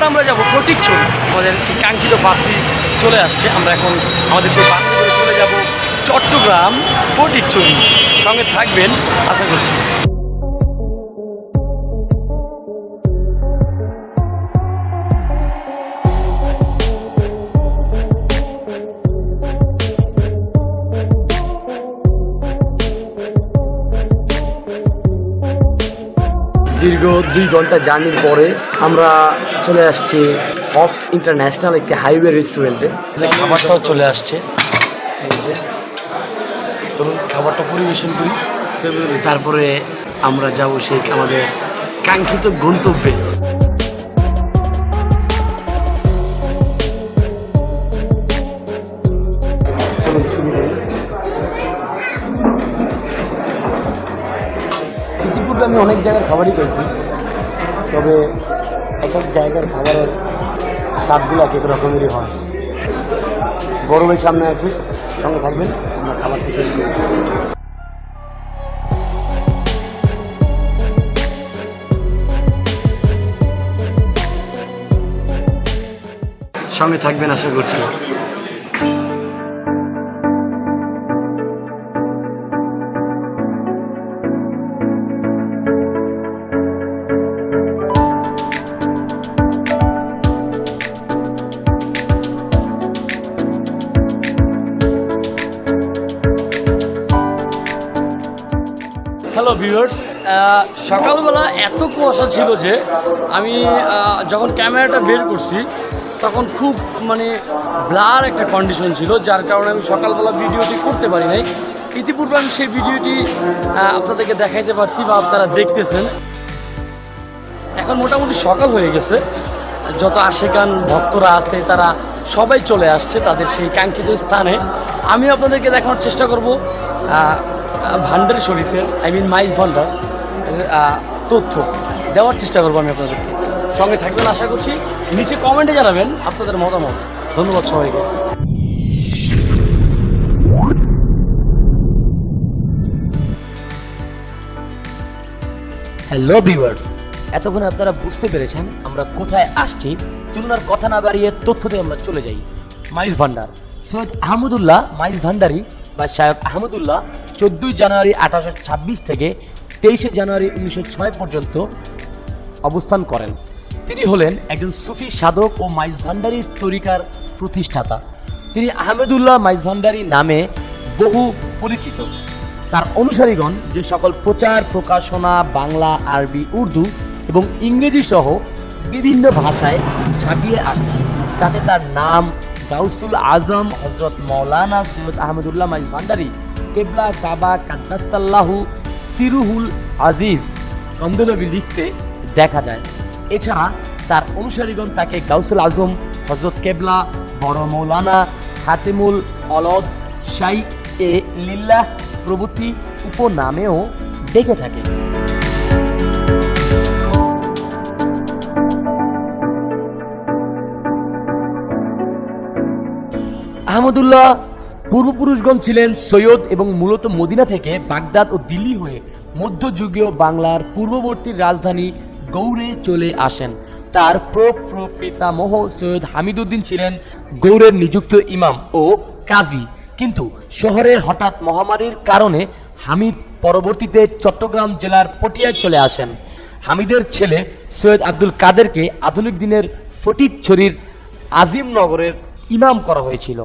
এবার আমরা যাব ফটিকছড়ি আমাদের সেই কাঙ্ক্ষিত বাসটি চলে আসছে। আমরা এখন আমাদের সেই বাসে চলে যাব চট্টগ্রাম ফটিকছড়ি সঙ্গে থাকবেন, আশা করছি। দীর্ঘ দুই ঘণ্টা জার্নির পরে আমরা চলে আসছি হফ ইন্টারন্যাশনাল একটি হাইওয়ে রেস্টুরেন্টে। খাবারটাও চলে আসছে। ধরুন খাবারটা পরিবেশন করি। তারপরে আমরা যাব সেই আমাদের কাঙ্ক্ষিত গন্তব্যে। অনেক জায়গার খাবারই খেয়েছি তবে এক এক জায়গার খাবারের স্বাদগুলো এক এক রকমেরই হয়। গরমের সামনে আছে, সঙ্গে থাকবেন, আমরা খাবারটি শেষ করি সঙ্গে থাকবেন, আশা করছি। ভিউয়ার্স সকালবেলা এত কুয়াশা ছিল যে আমি যখন ক্যামেরাটা বের করছি, তখন খুব মানে ব্লার একটা কন্ডিশন ছিল, যার কারণে আমি সকালবেলা ভিডিওটি করতে পারি নাই। ইতিপূর্বে আমি সেই ভিডিওটি আপনাদেরকে দেখাইতে পারছি বা আপনারা দেখতেছেন। এখন মোটামুটি সকাল হয়ে গেছে। যত আশেকান ভক্তরা আসছে তারা সবাই চলে আসছে তাদের সেই কাঙ্ক্ষিত স্থানে। আমি আপনাদেরকে দেখানোর চেষ্টা করব। ভান্ডারি শরীফের আই মিন মাইজ ভান্ডার তথ্য দেওয়ার চেষ্টা করব আমি আপনাদেরকে। সঙ্গে থাকবেন আশা করছি। নিচে কমেন্টে জানাবেন আপনাদের মতামত। ধন্যবাদ সবাইকে। হ্যালো ভিউয়ার্স এতক্ষণ আপনারা বুঝতে পেরেছেন আমরা কোথায় আসছি। চলুন আর কথা না বাড়িয়ে তথ্যতে আমরা চলে যাই। মাইজ ভান্ডার। সৈয়দ আহমদুল্লাহ মাইজ ভান্ডারি বা শায়ক আহমদুল্লাহ চোদ্দই জানুয়ারি আঠারোশো ছাব্বিশ থেকে তেইশে জানুয়ারি উনিশশো ছয় পর্যন্ত অবস্থান করেন। তিনি হলেন একজন সুফি সাধক ও মাইজ ভান্ডারির তরিকার প্রতিষ্ঠাতা। তিনি আহমেদুল্লাহ মাইজ ভান্ডারি নামে বহু পরিচিত। তার অনুসারীগণ যে সকল প্রচার, প্রকাশনা, বাংলা, আরবি, উর্দু এবং ইংরেজি সহ বিভিন্ন ভাষায় ছাপিয়ে আসছে। তাতে তার নাম গাউসুল আজম হজরত মৌলানা সৈয়দ আহমেদুল্লাহ মাইজ ভান্ডারি কেবলা কাবা কাদ্দাসাল্লাহু সিরুহুল আজিজ। কন্দলবি লিখতে দেখা যায়। এছাড়া তার অনুসারীগণ তাকে গাউসুল আজম হজরত কেবলা, বড় মৌলানা হাতিমুল অলদ, শাই এ লিল্লাহ প্রভৃতি উপনামেও ডেকে থাকে আহমদুল্লাহ পূর্বপুরুষগণ ছিলেন সৈয়দ এবং মূলত মদিনা থেকে বাগদাদ ও দিল্লি হয়ে মধ্যযুগীয় বাংলার পূর্ববর্তী রাজধানী গৌড়ে চলে আসেন। তার প্রপিতামহ সৈয়দ হামিদুদ্দিন ছিলেন গৌড়ের নিযুক্ত ইমাম ও কাজী। কিন্তু শহরে হঠাৎ মহামারীর কারণে হামিদ পরবর্তীতে চট্টগ্রাম জেলার পটিয়ায় চলে আসেন। হামিদের ছেলে সৈয়দ আব্দুল কাদেরকে আধুনিক দিনের ফটিকছড়ির আজিমনগরের ইমাম করা হয়েছিল।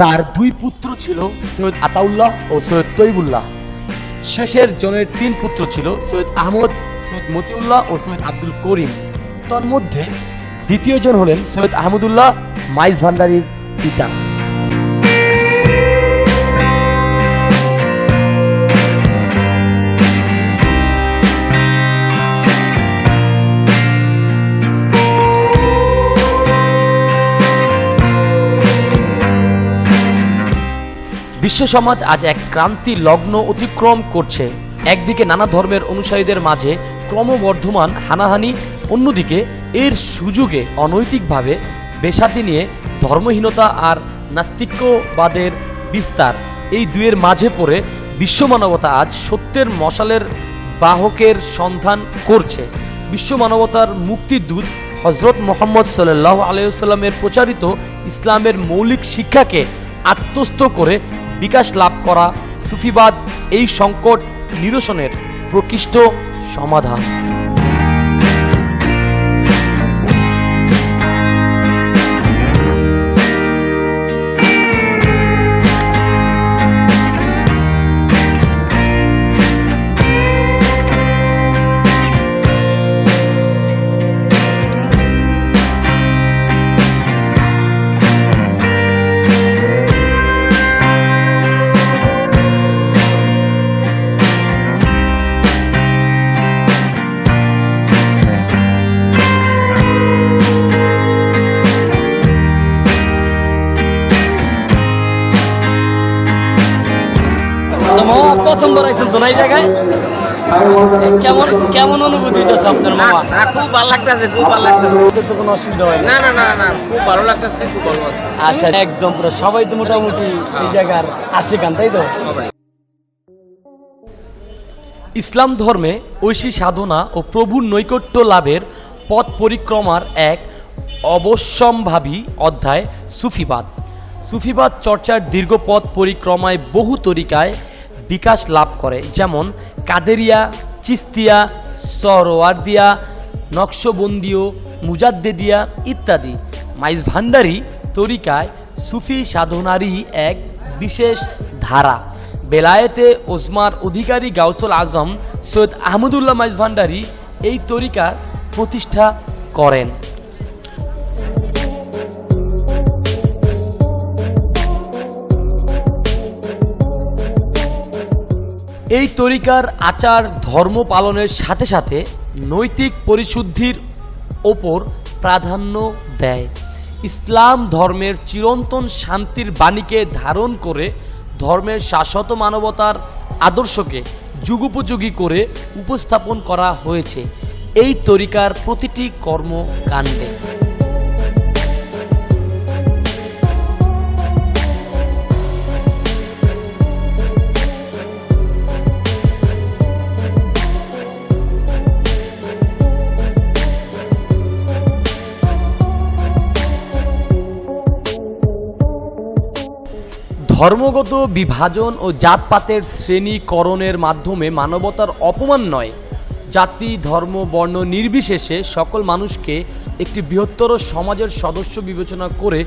তার দুই পুত্র ছিল সৈয়দ আতাউল্লাহ ও সৈয়দ তৈবুল্লাহ। শেষের জনের তিন পুত্র ছিল সৈয়দ আহমদ, সৈয়দ মতিউল্লাহ ও সৈয়দ আব্দুল করিম। তার মধ্যে দ্বিতীয় জন হলেন সৈয়দ আহমদুল্লাহ মাইজ ভান্ডারির পিতা। বিশ্ব সমাজ আজ এক ক্রান্তি লগ্ন অতিক্রম করছে। একদিকে নানা ধর্মের অনুসারীদের মাঝে ক্রমবর্ধমান হানাহানি, অন্যদিকে এর সুযোগে অনৈতিকভাবে বেসাতি নিয়ে ধর্মহীনতা আর নাস্তিক্যবাদের বিস্তার। এই দুয়ের মাঝে পড়ে বিশ্ব মানবতা আজ সত্যের মশালের বাহকের সন্ধান করছে। বিশ্ব মানবতার মুক্তির দূত হজরত মোহাম্মদ সাল্লাহ আলাইসাল্লামের প্রচারিত ইসলামের মৌলিক শিক্ষাকে আত্মস্থ করে বিকাশ লাভ করা সুফিবাদ এই সংকট নিরসনের প্রকৃষ্ট সমাধান। প্রথমবার আইছেন তো না এই জায়গায়? কেমন কেমন অনুভূতি হইতেছে আপনার মামা না, খুব ভালো লাগতেছে খুব ভালো লাগতেছে। তো কোনো অসুবিধা হয় না? না না না না খুব ভালো লাগতেছে খুব ভালো আছে আচ্ছা একদম পুরো সবাই তো মোটামুটি এই জায়গার আশিকান তাই তো? সবাই। ইসলাম ধর্মে ঐশী সাধনা ও প্রভুর নৈকট্য লাভের পথ পরিক্রমার এক অবশ্যম্ভাবী অধ্যায় সুফিবাদ। সুফিবাদ চর্চার দীর্ঘ পথ পরিক্রমায় বহু তরিকায় বিকাশ লাভ করে। যেমন কাদেরিয়া, চিস্তিয়া, সরোয়ার্দিয়া, নকশবন্দিও, মুজাদ্দেদিয়া ইত্যাদি। মাইজ ভান্ডারি তরিকায় সুফি সাধনারই এক বিশেষ ধারা। বেলায়েতে ওসমার অধিকারী গাউতুল আজম সৈয়দ আহমদুল্লাহ মাইজ ভান্ডারী এই তরিকার প্রতিষ্ঠা করেন। এই তরিকার আচার ধর্ম পালনের সাথে সাথে নৈতিক পরিশুদ্ধির ওপর প্রাধান্য দেয়। ইসলাম ধর্মের চিরন্তন শান্তির বাণীকে ধারণ করে ধর্মের শাশ্বত মানবতার আদর্শকে যুগোপযোগী করে উপস্থাপন করা হয়েছে। এই তরিকার প্রতিটি কর্মকাণ্ডে। ধর্মগত বিভাজন ও জাতপাতের শ্রেণীকরণের মাধ্যমে মানবতার অপমান নয়। জাতি, ধর্ম, বর্ণ নির্বিশেষে সকল মানুষকে একটি বৃহত্তর সমাজের সদস্য বিবেচনা করে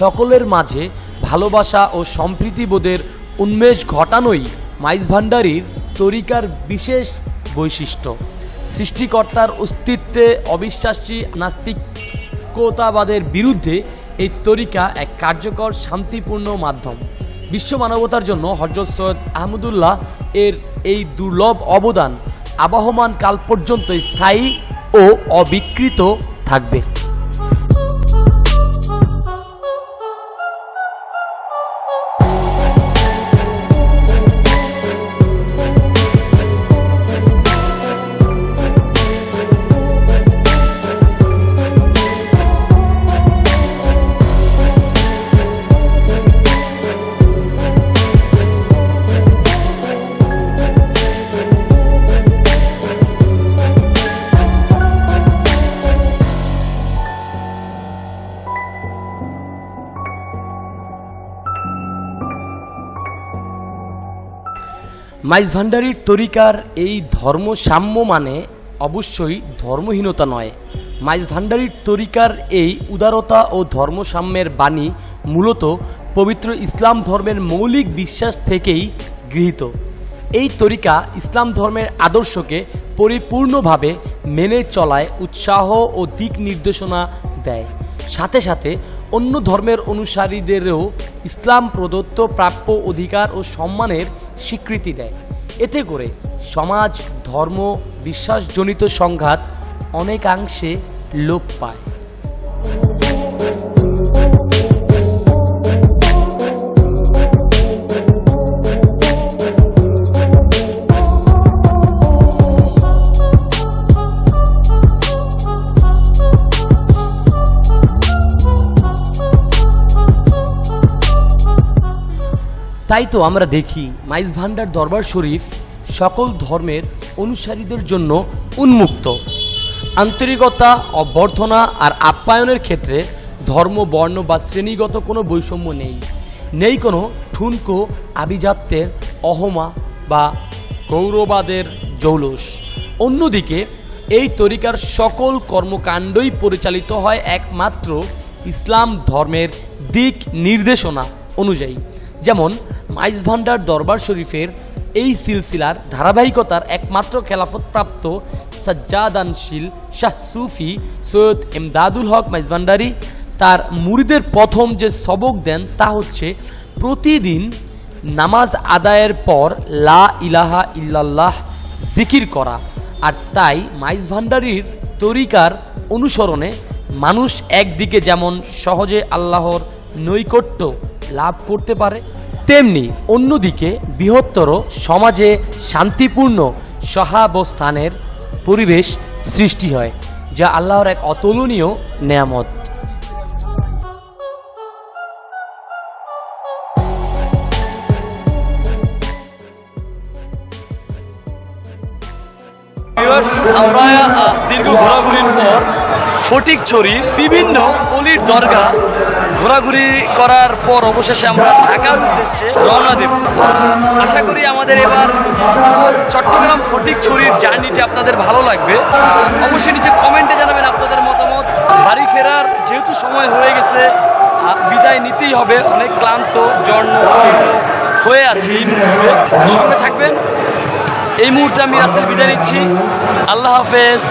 সকলের মাঝে ভালোবাসা ও সম্প্রীতিবোধের উন্মেষ ঘটানোই মাইজ ভান্ডারীর তরিকার বিশেষ বৈশিষ্ট্য। সৃষ্টিকর্তার অস্তিত্বে অবিশ্বাসী নাস্তিকতাবাদের বিরুদ্ধে এই তরিকা এক কার্যকর, শান্তিপূর্ণ মাধ্যম। বিশ্ব মানবতার জন্য হজরত সৈয়দ আহমদুল্লাহ এর এই দুর্লভ অবদান আবহমান কাল পর্যন্ত স্থায়ী ও অবিকৃত থাকবে। মাইজ তরিকার এই ধর্ম সাম্য মানে অবশ্যই ধর্মহীনতা নয়। মাইজ তরিকার এই উদারতা ও ধর্মসাম্যের বাণী মূলত পবিত্র ইসলাম ধর্মের মৌলিক বিশ্বাস থেকেই গৃহীত। এই তরিকা ইসলাম ধর্মের আদর্শকে পরিপূর্ণভাবে মেনে চলায় উৎসাহ ও দিক নির্দেশনা দেয়। সাথে সাথে অন্য ধর্মের অনুসারীদেরও ইসলাম প্রদত্ত প্রাপ্য অধিকার ও সম্মানের স্বীকৃতি দেয়। এতে করে সমাজ ধর্ম বিশ্বাসজনিত সংঘাত অনেকাংশে লোপ পায়। তাই তো আমরা দেখি মাইজ ভান্ডার দরবার শরীফ সকল ধর্মের অনুসারীদের জন্য উন্মুক্ত। আন্তরিকতা, অভ্যর্থনা আর আপ্যায়নের ক্ষেত্রে ধর্ম, বর্ণ বা শ্রেণীগত কোনো বৈষম্য নেই। নেই কোনো ঠুনকো, আভিজাত্যের, অহমা বা গৌরবাদের জৌলস। অন্যদিকে, এই তরিকার সকল কর্মকাণ্ডই পরিচালিত হয় একমাত্র ইসলাম ধর্মের দিক নির্দেশনা অনুযায়ী। যেমন মাইজ ভান্ডার দরবার শরীফের এই সিলসিলার ধারাবাহিকতার একমাত্র খেলাফতপ্রাপ্ত সাজ্জাদানশীল শাহ সুফি সৈয়দ এমদাদুল হক মাইজ ভান্ডারি তার মুরিদের প্রথম যে সবক দেন তা হচ্ছে প্রতিদিন নামাজ আদায়ের পর লা ইলাহা ইল্লাল্লাহ জিকির করা। আর তাই মাইজ ভান্ডারির তরিকার অনুসরণে মানুষ একদিকে যেমন সহজে আল্লাহর নৈকট্য লাভ করতে পারে তেমনি অন্যদিকে বৃহত্তর সমাজে শান্তিপূর্ণ সহাবস্থানের পরিবেশ সৃষ্টি হয়, যা আল্লাহর এক অতুলনীয় নেয়ামত। আমরা দীর্ঘ ঘোরাঘুরির পর ফটিকছড়ির বিভিন্ন অলির দরগা ঘোরাঘুরি করার পর অবশেষে আমরা ঢাকার উদ্দেশ্যে রওনা দেব। আশা করি আমাদের এবার চট্টগ্রাম ফটিক ফটিকছড়ির জার্নিটি আপনাদের ভালো লাগবে। অবশ্যই নিচে কমেন্টে জানাবেন আপনাদের মতামত। বাড়ি ফেরার যেহেতু সময় হয়ে গেছে বিদায় নিতেই হবে। অনেক ক্লান্ত শীর্ণ হয়ে আছি এই মুহূর্তে। সঙ্গে থাকবেন। এই মুহূর্তে আমি রাসেল বিদায় নিচ্ছি। আল্লাহ হাফেজ।